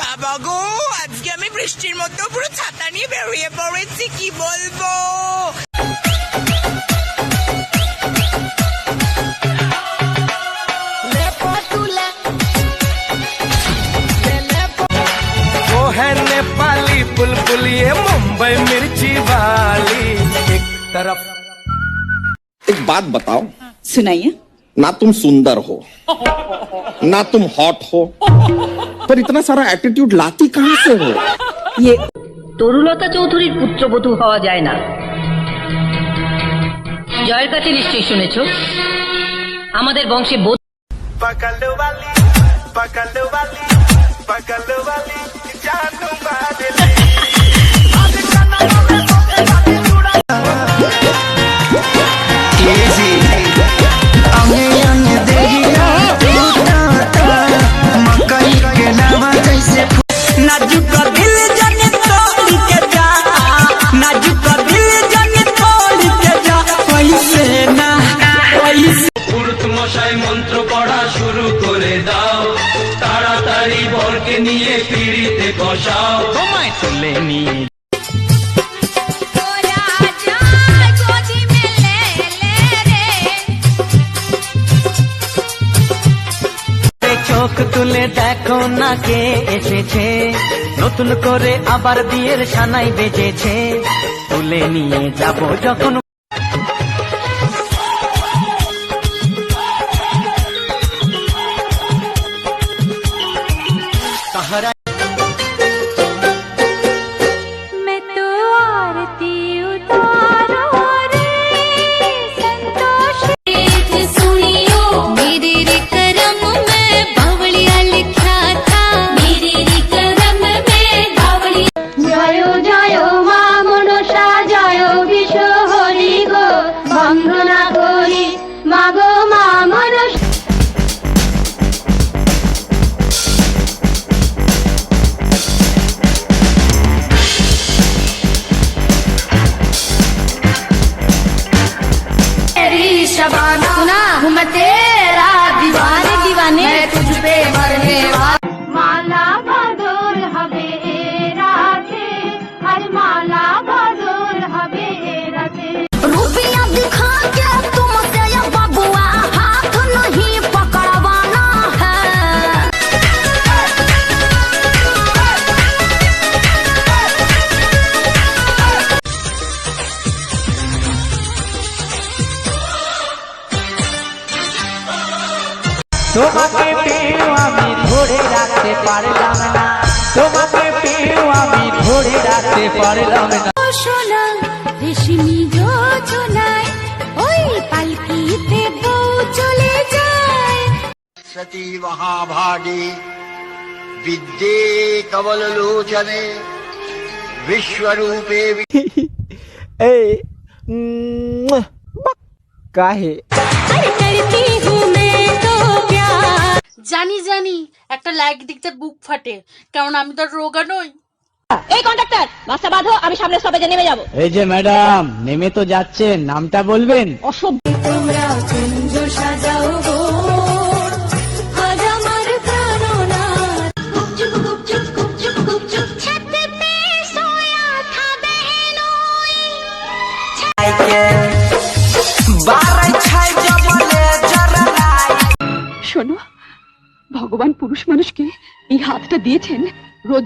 বাবা গো আজকে আমি বৃষ্টির মতো পুরো ছাতা নিয়ে বেরিয়ে পড়েছি কি বলবো वो है नेपाली बुलबुल ये मुंबई मिर्ची वाली एक तरफ एक बात बताओ सुनाइए ना तुम सुंदर हो ना तुम हॉट हो पर इतना सारा एटीट्यूड लाती कहाँ से हो ये তরুলতা চৌধুরীর পুত্রবধূ হওয়া যায় না জয়ের কাছে নিশ্চয়ই শুনেছ আমাদের বংশে বোধ पकड़ वाली पकड़ वाली पकड़ वाली বসাও। তোমায় তুলে নিয়ে চোখ তুলে দেখো না কে এসেছে। নতুন করে আবার বিয়ের সানাই বেজেছে। তুলে নিয়ে যাব যখন ummate তোমাকে পেয়েও আমি ধরে রাখতে পারলাম না। তোমাকে পেয়েও আমি ধরে রাখতে পারলাম না। মহাভাগে বিদ্যে কমল লোচনে বিশ্বরূপে এই কাহে। একটা লাইক দিকতে বুক ফাটে। কারণ আমি তো রোগা নই। এই কন্ডাক্টর বাসটা বাঁধো আমি সামনে সবে নেমে যাব। এই যে ম্যাডাম নেমে তো যাচ্ছেন নামটা বলবেন? অসভ্য। তোমরা সাজাও গো শোনো ভগবান পুরুষ মানুষকে এই হাতটা দিয়েছেন রোজ